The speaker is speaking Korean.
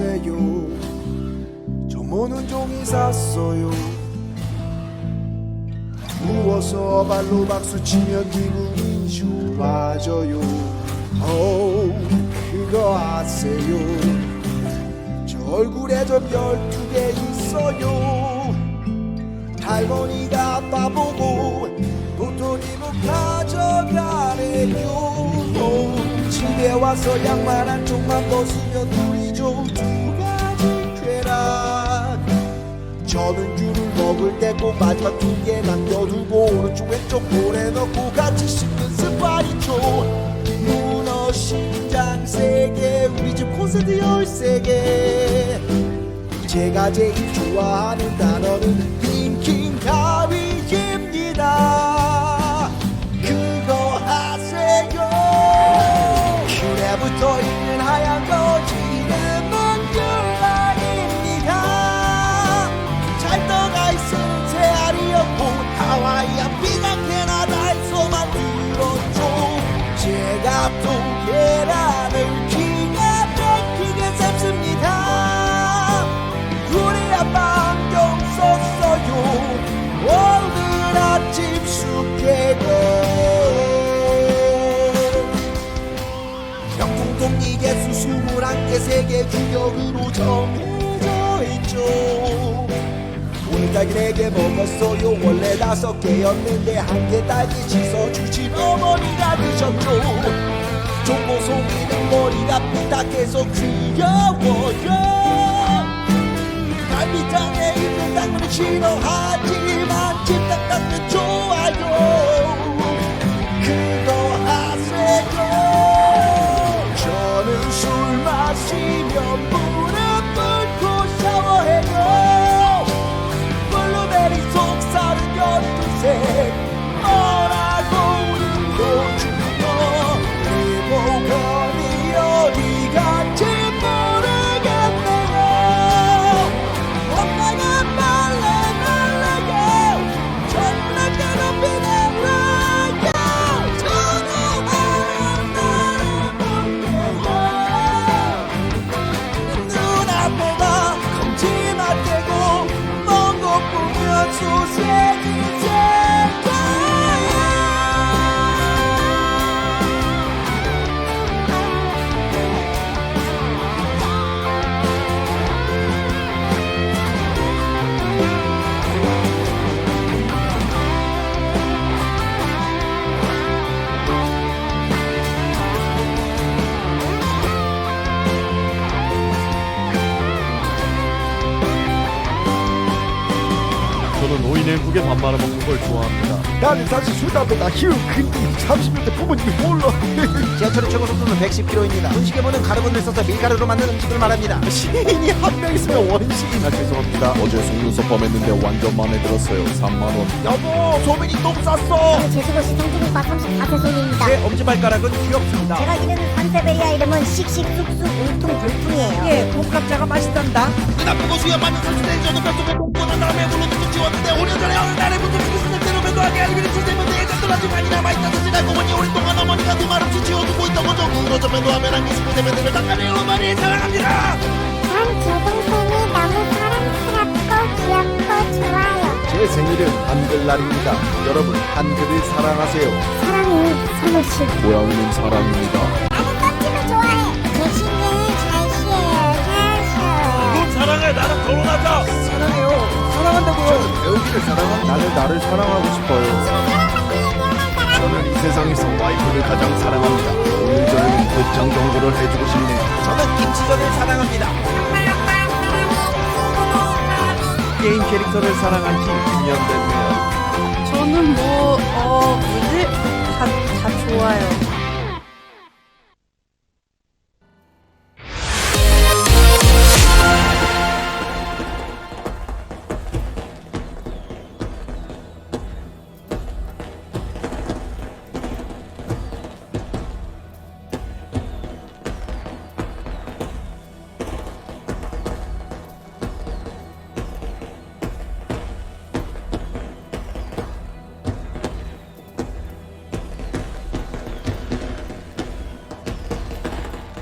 하세요. 저 모는 종이 샀어요. 누워서 발로 박수 치면 기분이 좋아져요 오 그거 아세요? 저 얼굴에 저 별 두 개 있어요. 할머니가 아빠 보고 도토리묵 가져가래요. 오, 집에 와서 양말 한쪽만 벗으면 두 가지 쾌락 저는 귤을 먹을 때꼭 마지막 두 개 남겨두고 오른쪽 왼쪽 볼에 넣고 같이 씹는 습관이죠 문어 심장 세개 우리 집 콘서트 열세 개. 제가 제일 좋아하는 단어는 킹킹 가위 개 규격으로 정해져 있죠. 오늘 딸기 네개 먹었어요. 원래 다섯 개였는데 한 개 딸기 씻어주신 어머니가 드셨죠. 종고송이는 머리가 삐딱해서 귀여워요. 갈비장에 있는 당근은 싫어하지만 당 노인의 국에 밥 말아 먹는 걸 좋아합니다. 나는 사실 술 담배 다 키운 근데 30년 대 부모님이 몰 110kg입니다. 분식에보는 가루분을 써서 밀가루로 만든 음식을 말합니다. 시인이 한 명 있으면 원시인. 아, 죄송합니다. 어제 속눈썹 범했는데 완전 마음에 들었어요. 3만원. 여보, 소민이 똥 쌌어! 저는 제주도 시상중국과 34세 소민입니다. 제 엄지발가락은 귀엽습니다. 제가 기는 산세베리아 이름은 씩씩 쑥쑥 울퉁 불퉁이에요. 예, 콩깍자가 맛있단다. 누나 보고 수염 맞는 선수들 저도 뼈속에 똥꼬난 다음에 물로 뚝뚝 지웠는데 5년 전에 어느 날에 무슨 스스로 배도하게 알비를 선생님한테 예전 돌아서 많이 남아있다서 지나고 보니 오랫동안 어머니가 두 말없이 지워두고 있던 거죠 그러죠 변도하면 한 20분 되면 들을 닦아내요 동생이 너무 사랑스럽고 귀엽고 좋아요. 제 생일은 한글날입니다 여러분 한글을 사랑하세요 사랑해, 선우씨. 고양이는 사랑입니다. 나는 껍질을 좋아해. 제 신경은 잘 쉬어요, 잘 쉬어요. 사랑해 나랑 결혼하자. 사랑해요. 사랑한다고요. 저는 배우기를 사랑합니다 나는 나를 사랑하고 싶어요 세상에서 와이프를 가장 사랑합니다 오늘 저녁은 곧장 경고를 해주고 싶네요 저는 김치전을 사랑합니다 게임 캐릭터를 사랑한 지 2년 됐네요. 저는 뭐, 어, 뭐지? 다, 다 좋아요.